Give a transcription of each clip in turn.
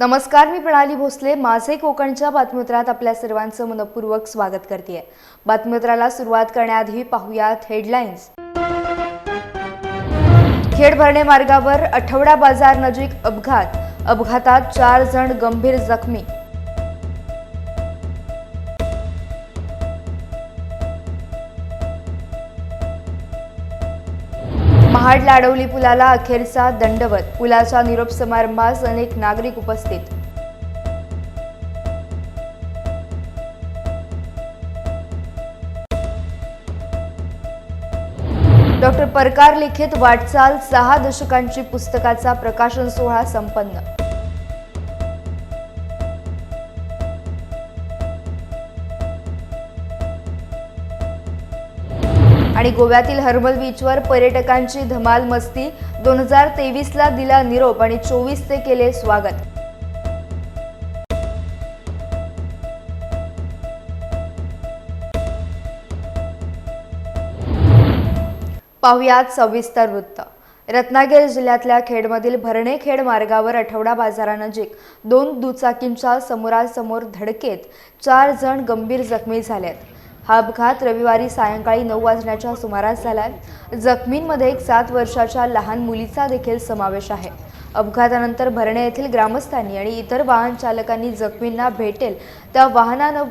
नमस्कार मी प्रणाली भोसले. माझे कोकणच्या बातमीपत्रात आपल्या सर्वांचं मनपूर्वक स्वागत करते बातमीपत्राला सुरुवात करण्याआधी पाहुयात हेडलाईन्स. खेड भरणे मार्गावर आठवडा बाजार नजीक अपघात. अपघातात चार जण गंभीर जखमी. महाड लाडवली पुलाला अखेरचा दंडवत. पुलाच्या निरोप समारंभास अनेक नागरिक उपस्थित. डॉक्टर परकार लिखित वाटचाल सहा दशकांची पुस्तकाचा प्रकाशन सोहळा संपन्न. आणि गोव्यातील हर्बल बीचवर पर्यटकांची धमाल मस्ती दोन हजार तेवीसला दिला निरोप आणि चोवीसचे केले स्वागत. पाहुयात सविस्तर वृत्त. रत्नागिरी जिल्ह्यातल्या खेडमधील भरणे खेड मार्गावर आठवडा बाजारानजीक दोन दुचाकींच्या समोरासमोर धडकेत चार जण गंभीर जखमी झालेत. हा अपघात रविवारी सायंकाळी नऊ वाजण्याच्या सुमारास झालाय. जखमींमध्ये एक सात वर्षाच्या लहान मुलीचा देखील समावेश आहे. अपघातानंतर भरणे येथील ग्रामस्थांनी आणि इतर वाहन चालकांनी जखमींना भेटेल त्या वाहनानं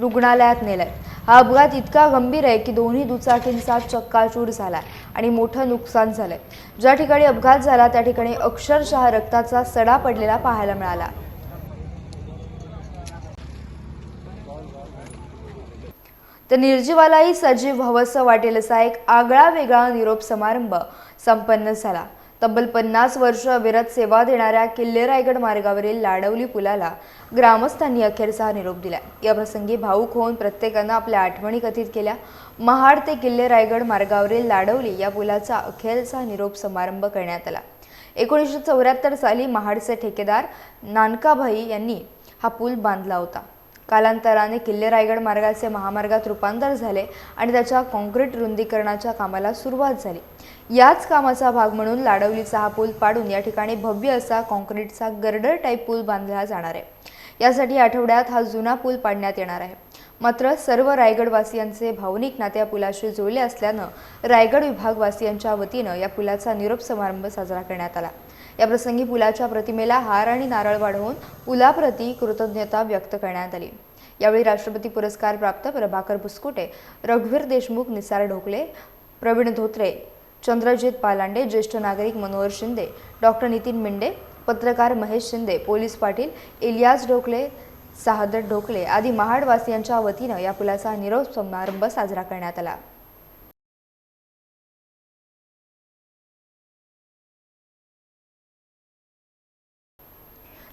रुग्णालयात नेलंय. हा अपघात इतका गंभीर आहे की दोन्ही दुचाकींचा चक्काचूर झाला आणि मोठं नुकसान झालंय. ज्या ठिकाणी अपघात झाला त्या ठिकाणी अक्षरशः रक्ताचा सडा पडलेला पाहायला मिळाला. तर निर्जीवालाही सजीव हवंसं वाटेल असा एक आगळा वेगळा निरोप समारंभ संपन्न झाला. तब्बल पन्नास वर्ष अविरत सेवा देणाऱ्या किल्ले रायगड मार्गावरील लाडवली पुलाला ग्रामस्थांनी अखेरचा निरोप दिला. या प्रसंगी भाऊक होऊन प्रत्येकानं आपल्या आठवणी कथित केल्या. महाड ते किल्ले रायगड मार्गावरील लाडवली या पुलाचा अखेरचा निरोप समारंभ करण्यात आला. एकोणीसशे चौऱ्याहत्तर साली महाडचे ठेकेदार नानकाभाई यांनी हा पूल बांधला होता. कालांतराने किल्ले रायगड मार्गाचे महामार्गात रूपांतर झाले आणि त्याच्या कॉन्क्रीट रुंदीकरणाच्या कामाला सुरुवात झाली. याच कामाचा भाग म्हणून लाडवलीचा हा पूल पाडून या ठिकाणी भव्य असा कॉन्क्रीटचा गर्डर टाईप पूल बांधला जाणार आहे. यासाठी आठवड्यात हा जुना पूल पाडण्यात येणार आहे. मात्र सर्व रायगडवासियांचे भावनिक नाते या पुलाशी जुळले असल्यानं रायगड विभागवासियांच्या वतीनं या पुलाचा निरोप समारंभ साजरा करण्यात आला. या प्रसंगी पुलाच्या प्रतिमेला हार आणि नारळ वाढवून पुलाप्रती कृतज्ञता व्यक्त करण्यात आली. यावेळी राष्ट्रपती पुरस्कार प्राप्त प्रभाकर बुस्कुटे रघुवीर देशमुख निसार ढोकले प्रवीण धोत्रे चंद्रजित पालांडे ज्येष्ठ नागरिक मनोहर शिंदे डॉक्टर नितीन मिंडे पत्रकार महेश शिंदे पोलीस पाटील इलियास ढोकले सहादर ढोकले आदी महाडवासियांच्या वतीनं या पुलाचा निरोप समारंभ साजरा करण्यात आला.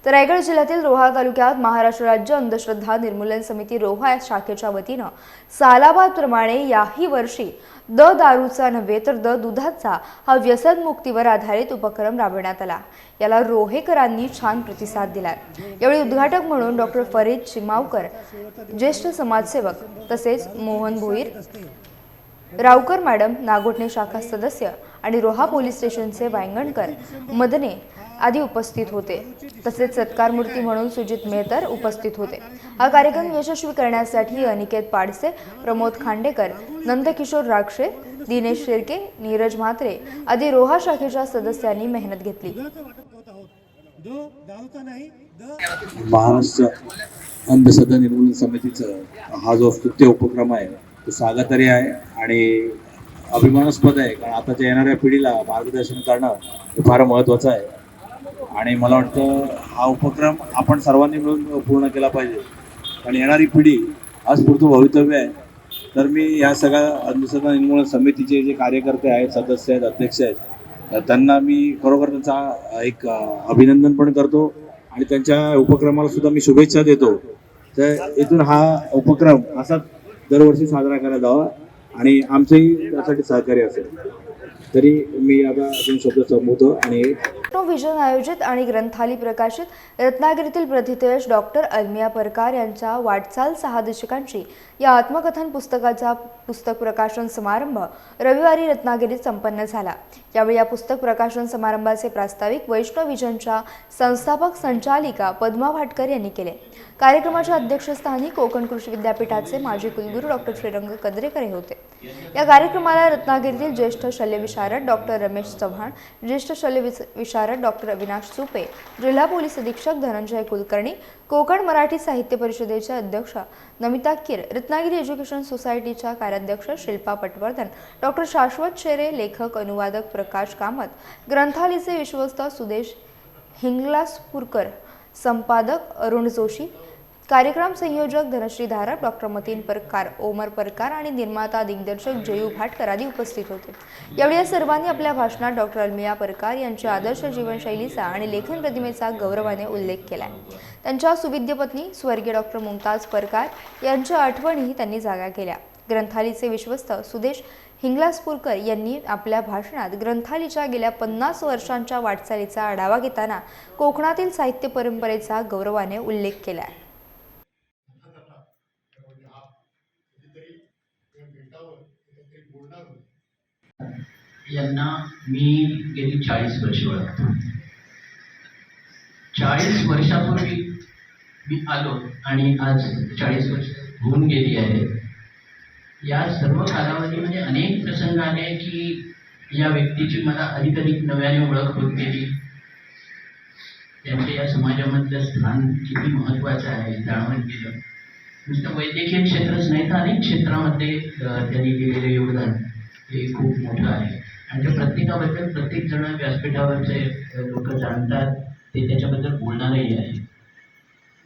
तर रायगड जिल्ह्यातील रोहा तालुक्यात महाराष्ट्र राज्य अंधश्रद्धा निर्मूलन समिती रोहा या शाखेच्या वतीनं सालाबादप्रमाणे याही वर्षी द दारूचा नव्हे तर द दुधाचा हा व्यसनमुक्तीवर आधारित उपक्रम राबवण्यात आला. याला रोहेकरांनी छान प्रतिसाद दिला यावेळी उद्घाटक म्हणून डॉक्टर फरीद चिमावकर ज्येष्ठ समाजसेवक तसेच मोहन भोईर रावकर मॅडम नागोठणे शाखा सदस्य आणि रोहा पोलीस स्टेशनचे वायंगणकर मदने आदी उपस्थित होते. तसेच सत्कार मूर्ती म्हणून सुजित मेहतर उपस्थित होते. हा कार्यक्रम यशस्वी करण्यासाठी अनिकेत पाडसे प्रमोद खांडेकर नंदकिशोर राक्षे दिनेश शिर्के नीरज म्हात्रे आदी रोहा शाखेच्या सदस्यांनी मेहनत घेतली. महाराष्ट्र अंधश्रद्धा निर्मूलन समितीचा हा जो स्तुत्य उपक्रम आहे तो स्वागतार्ह आहे आणि अभिमानास्पद आहे. कारण आताच्या येणाऱ्या पिढीला मार्गदर्शन करणं हे फार महत्त्वाचं आहे. आणि मला वाटतं हा उपक्रम आपण सर्वांनी मिळून पूर्ण केला पाहिजे. आणि येणारी पिढी आज पुरतं भवितव्य आहे. तर मी या सगळ्या अनुसंधान निर्मूलन समितीचे जे कार्यकर्ते आहेत सदस्य आहेत अध्यक्ष आहेत तर त्यांना मी खरोखर त्यांचा एक अभिनंदन पण करतो आणि त्यांच्या उपक्रमाला सुद्धा मी शुभेच्छा देतो. तर इथून हा उपक्रम असाच दरवर्षी साजरा करायला जावा आणि आमचंही त्यासाठी सहकार्य असेल. तरी मी आता अजून शब्द संबोधतो आणि टेक्नो आयोजित आणि ग्रंथाली प्रकाशित रत्नागिरीतील प्रथितयश डॉक्टर अल्मिया परकार यांच्या वाटचाल सहा दशकांची या आत्मकथन पुस्तकाचा पुस्तक प्रकाशन समारंभ रविवारी रत्नागिरीत संपन्न झाला. यावेळी या पुस्तक प्रकाशन समारंभाचे प्रास्ताविक वैष्णव विजनच्या संस्थापक संचालिका पद्मा भाटकर यांनी केले. कार्यक्रमाच्या अध्यक्षस्थानी कोकण कृषी विद्यापीठाचे माजी कुलगुरू डॉक्टर श्रीरंग कद्रेकर हे होते. या कार्यक्रमाला रत्नागिरीतील ज्येष्ठ शल्यविशारद डॉक्टर रमेश चव्हाण ज्येष्ठ शल्य विशारद विशारद डॉक्टर अविनाश सुपे जिल्हा पोलीस अधीक्षक धनंजय कुलकर्णी कोकण मराठी साहित्य परिषदेचे अध्यक्ष नमिता किर रत्नागिरी एज्युकेशन सोसायटीच्या कार्याध्यक्ष शिल्पा पटवर्धन डॉक्टर शाश्वत शेरे लेखक अनुवादक प्रकाश कामत ग्रंथालीचे विश्वस्त सुदेश हिंगलासपूरकर संपादक अरुण जोशी कार्यक्रम संयोजक धनश्री धारप डॉक्टर मतीन परकार ओमर परकार आणि निर्माता दिग्दर्शक जयू भाटकर आदी उपस्थित होते. यावेळी या सर्वांनी आपल्या भाषणात डॉक्टर अल्मिया परकार यांच्या आदर्श जीवनशैलीचा आणि लेखन प्रतिमेचा गौरवाने उल्लेख केला त्यांच्या सुविद्य पत्नी स्वर्गीय डॉक्टर मुमताज परकार यांच्या आठवणीही त्यांनी जागा केल्या. ग्रंथालीचे विश्वस्त सुदेश हिंगलासपूरकर यांनी आपल्या भाषणात ग्रंथालीच्या गेल्या पन्नास वर्षांच्या वाटचालीचा आढावा घेताना कोकणातील साहित्य परंपरेचा गौरवाने उल्लेख केला आहे यांना मी गेली चाळीस वर्ष ओळखतो. चाळीस वर्षापूर्वी मी आलो आणि आज चाळीस वर्ष होऊन गेली आहे. या सर्व कालावधीमध्ये अनेक प्रसंग आले की या व्यक्तीची मला अधिक अधिक नव्याने ओळख होत गेली. त्यांचे या समाजामधलं स्थान किती महत्त्वाचं आहे जाणवत गेलं नुसतं वैद्यकीय क्षेत्रच नाही तर अनेक क्षेत्रामध्ये त्यांनी दिलेलं योगदान हे खूप मोठं आहे. म्हणजे आणि प्रत्येकाबद्दल प्रत्येक जण व्यासपीठावरचे लोक जाणतात. ते त्याच्याबद्दल बोलणारही आहे.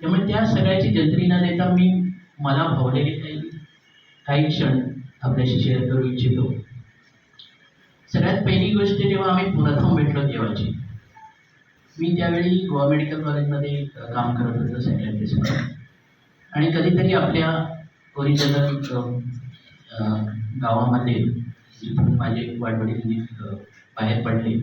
त्यामुळे त्या सगळ्याची जंत्री न देता मी मला भावलेले काही काही क्षण आपल्याशी शेअर करू इच्छितो. सगळ्यात पहिली गोष्ट जेव्हा आम्ही प्रथम भेटलो देवाची मी त्यावेळी गोवा मेडिकल कॉलेजमध्ये काम करत होतो सायकॅट्रिस्ट आणि कधीतरी आपल्या ओरिजिनल गावामध्ये माझे वाडवडील बाहेर पडले.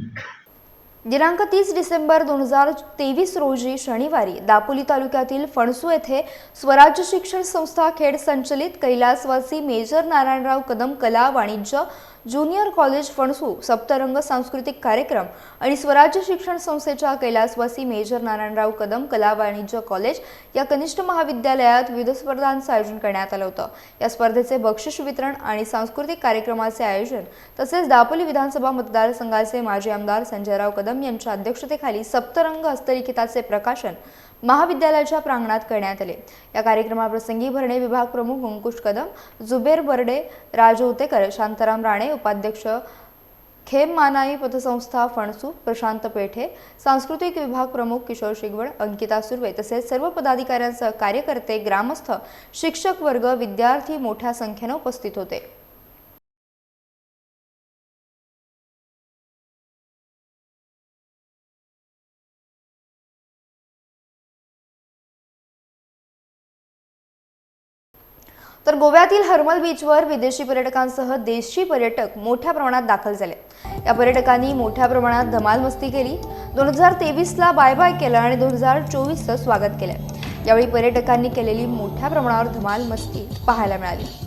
दिनांक तीस डिसेंबर दोन हजार तेवीस रोजी शनिवारी दापोली तालुक्यातील फणसू येथे स्वराज्य शिक्षण संस्था खेड संचलित कैलासवासी मेजर नारायणराव कदम कला वाणिज्य ज्युनियर कॉलेज फणसू सप्तरंग सांस्कृतिक कार्यक्रम आणि स्वराज्य शिक्षण संस्थेच्या कैलासवासी मेजर नारायणराव कदम कला वाणिज्य कॉलेज या कनिष्ठ महाविद्यालयात विविध स्पर्धांचं आयोजन करण्यात आलं होतं. या स्पर्धेचे बक्षीस वितरण आणि सांस्कृतिक कार्यक्रमाचे आयोजन तसेच दापोली विधानसभा मतदारसंघाचे माजी आमदार संजयराव कदम यांच्या अध्यक्षतेखाली सप्तरंग हस्तलिखिताचे प्रकाशन महाविद्यालयाच्या प्रांगणात करण्यात आले. या कार्यक्रमाप्रसंगी भरणे विभाग प्रमुख अंकुश कदम जुबेर बर्डे राजहोतेकर शांताराम राणे उपाध्यक्ष खेम मानाई पतसंस्था फणसू प्रशांत पेठे सांस्कृतिक विभाग प्रमुख किशोर शिगवड अंकिता सुर्वे तसेच सर्व पदाधिकाऱ्यांसह कार्यकर्ते ग्रामस्थ शिक्षक वर्ग विद्यार्थी मोठ्या संख्येने उपस्थित होते. तर गोव्यातील हर्मल बीचवर विदेशी पर्यटकांसह देशी पर्यटक मोठ्या प्रमाणात दाखल झाले. या पर्यटकांनी मोठ्या प्रमाणात धमाल मस्ती केली. दोन हजार तेवीसला बाय बाय केलं आणि दोन हजार चोवीसचं स्वागत केलं. यावेळी पर्यटकांनी केलेली मोठ्या प्रमाणावर धमाल मस्ती पाहायला मिळाली.